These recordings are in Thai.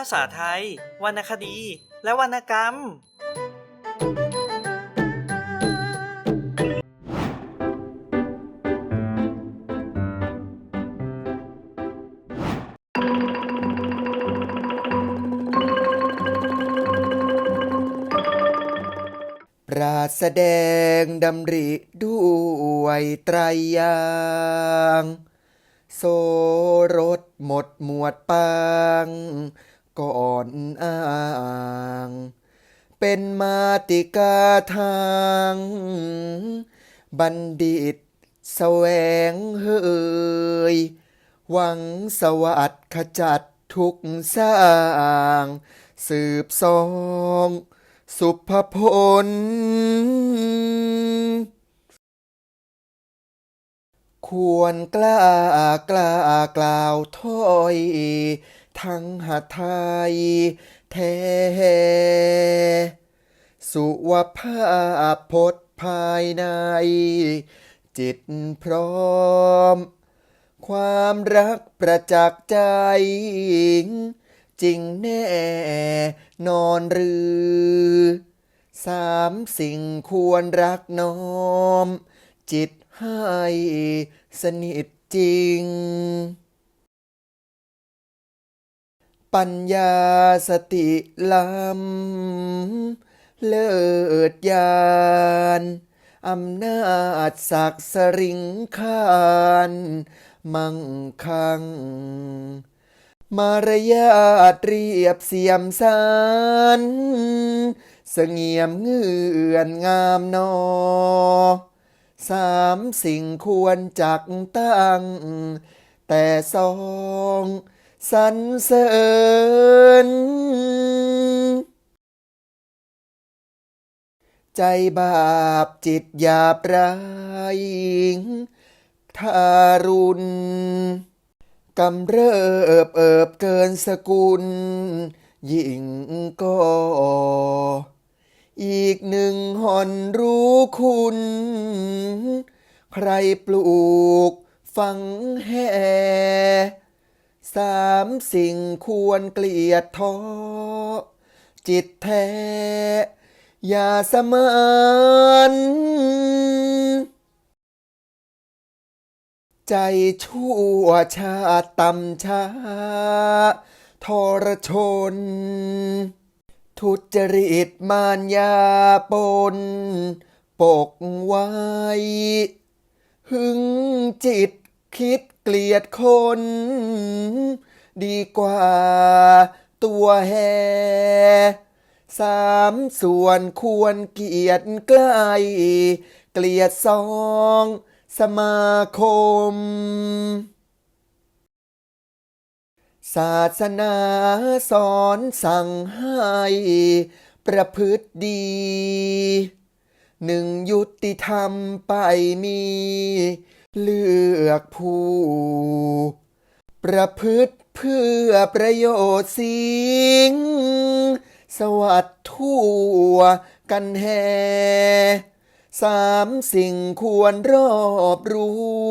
าษาไทย วรรณคดี และวรรณกรรม ปราดแสดงดำริด้วยไตรยางค์โสรสหมดหมวดปาง ก่อนอ้างเป็นมาติกาทาง บัณฑิตแสวงเฮยหวังสวัสดิ์ขจัดทุกสร้าง สืบสอง สุภพล ควรกล้ากล้ากล่าวถ้อย ทั้งหาไทยแท้สุวภาพพจน์ภายใน จิตพร้อม ความรักประจักษ์ใจ จริงแน่นอนหรือสามสิ่งควรรักน้อม จิตให้สนิทจริง ปัญญาสติลำเลิศยานอำนาจศักดิ์สริงคานมั่งคั่งมารยาทเรียบเสียมสารเสงี่ยมเงื่อนงามนอ สามสิ่งควรจักตั้ง แต่สอง สรรเสริญ ใจบาปจิตหยาบร้ายทารุณกำเริบเอิบเกินสกุล ยิ่งก็อีกหนึ่งหอนรู้คุณ ใครปลูกฝังแห่ สามสิ่งควรเกลียดท้อ จิตแท้ อย่าสมานใจชั่วชาติต่ำช้า ทรชน ทุจริตมารยาปน ปกไว้ หึงจิตคิด เกลียดคน ดีกว่าตัวแฮสามส่วนควรเกียรติใกล้ เกลียดสองสมาคม ศาสนาสอนสั่งให้ประพฤติดี หนึ่งยุติธรรมไปมี เลือกผู้ ประพฤติเพื่อประโยชน์สิ่ง สวัสดิ์ทั่วกันแฮสามสิ่งควรรอบรู้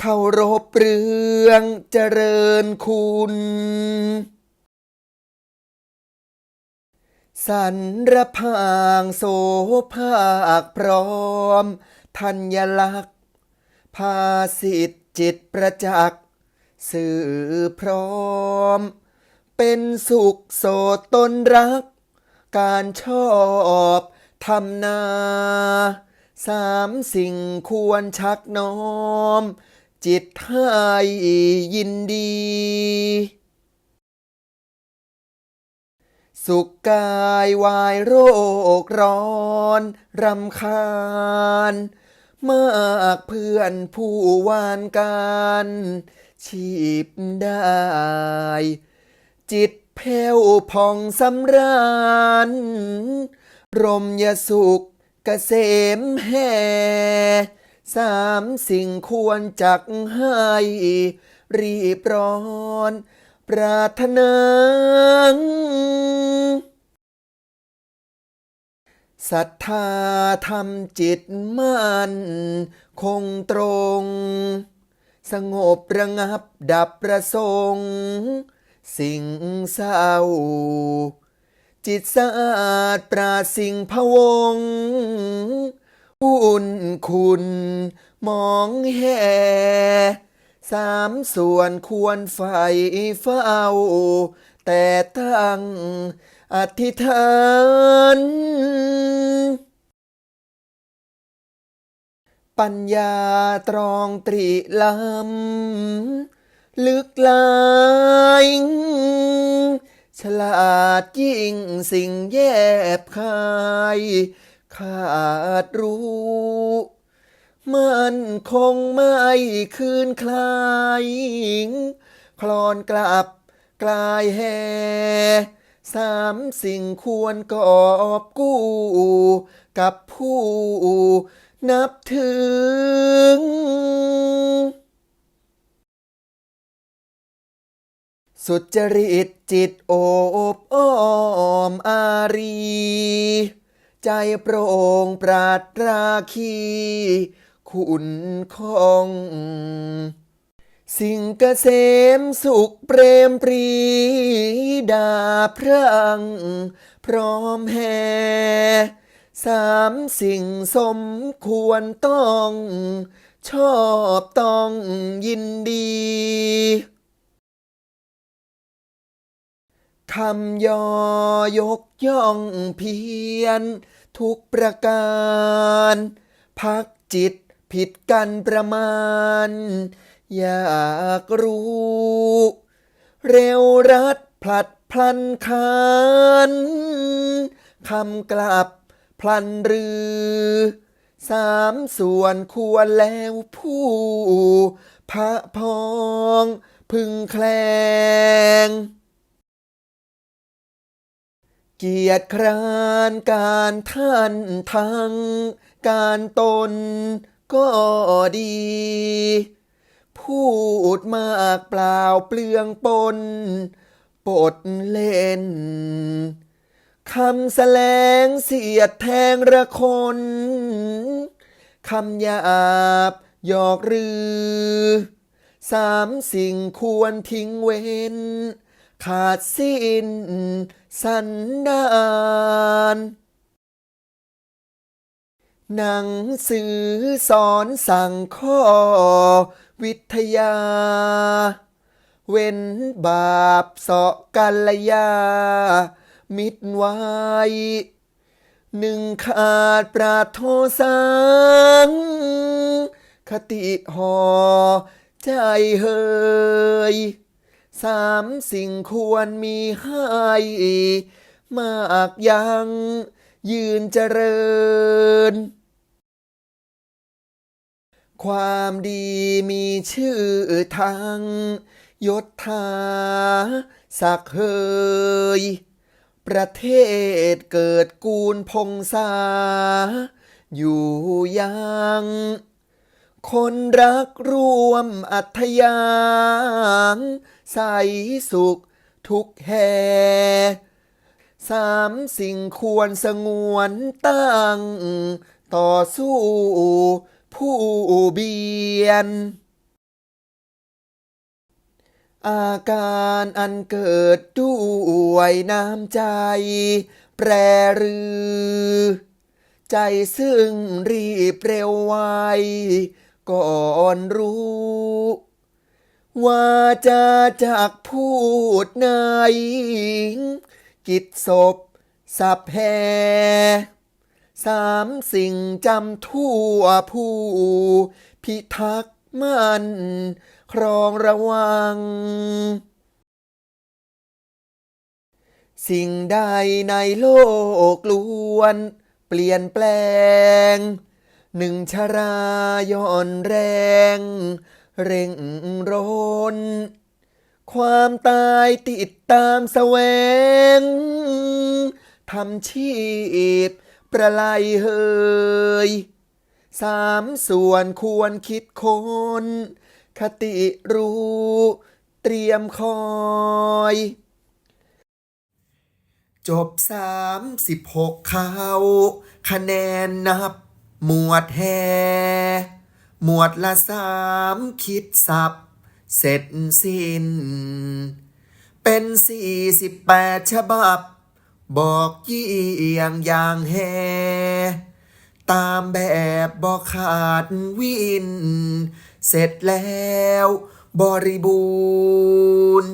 เคารพเรื่องเจริญคุณสันรพางโสภาคพร้อม ธัญลักษณ์ ภาสิทธิ์จิตประจักษ์สื่อพร้อม เป็นสุขโสดตนรัก การชอบทำนา สามสิ่งควรชักน้อม จิตให้ยินดี สุขกายวายโรคร้อน รำคาญ มากเพื่อนผู้วานกันชีพได้ จิตแผ้วผ่องสำราญรมยสุขเกษมแห่สามสิ่งควรจักให้รีบร้อน ปรารถนา ศรัทธาทำจิตมั่นคงตรง สงบระงับดับประสงค์สิ่งเศร้า จิตสะอาดปราศสิ่งพวงอุ่นคุณมองแห่สามส่วนควรไฟเฝ้า แต่ตั้ง อธิษฐานปัญญาตรองตรีลำลึกลายฉลาดยิ่งสิ่งแยบคายขาดรู้ มันคงไม่คืนคลาย คลอนกลับกลายแห่ สามสิ่งควรกอบกู้ กับผู้นับถึง สุจริตจิตโอบอ้อมอารี ใจโปร่งปราดราคี คุณคง สิ่งเกษมสุขเปรมปรีดาพรัง พร้อมแห่สามสิ่งสมควรต้อง ชอบต้องยินดีคำยอยกย่องเพียร ทุกประการ พักจิตผิดกันประมาณ อยากรู้ เร็วรัดพลัดพลันคานคำกลับพลันรือ สามส่วนควรแล้วผู้พระพองพึงแคลง เกียรติครานการท่านทั้ง การตนก็ดี พูดมากเปล่าเปลืองปนปดเล่นคำแสลงเสียดแทงระคน คำหยาบหยอกรือ สามสิ่งควรทิ้งเว้น ขาดสิ้นสันดานหนังสือสอนสั่งข้อ วิทยา เว้นบาปเสาะกัลยา มิตรไว้หนึ่งขาดปราโทสัง คติหอใจเฮยสามสิ่งควรมีให้มากยังยืนเจริญ ความดีมีชื่อทางยศธาสักเฮย ประเทศเกิดกูลพงษาอยู่ยังคนรักร่วมอัธยางใสสุขทุกแห่สามสิ่งควรสงวนตั้ง ต่อสู้ ผู้เบียน อาการอันเกิดด้วยน้ำใจ แปรรือ ใจซึ่งรีบเร็วไวก่อนรู้ ว่าจะจากพูดในกิจศพสับแห สามสิ่งจำทั่วผู้ พิทักษ์มันครองระวัง สิ่งใดในโลกล้วน เปลี่ยนแปลง หนึ่งชรายอนแรง เร่งรนความตายติดตามแสวงทำชีพ ประไลเฮยสามส่วนควรคิดค้น คติรู้ เตรียมคอย จบสามสิบหกข่าวคะแนนนับ หมวดแฮหมวดละสามคิดสับ เสร็จสิ้น เป็นสี่สิบแปดฉบับ บอกยี่อย่างอย่างแฮตามแบบบอกขาดวิน เสร็จแล้ว บริบูรณ์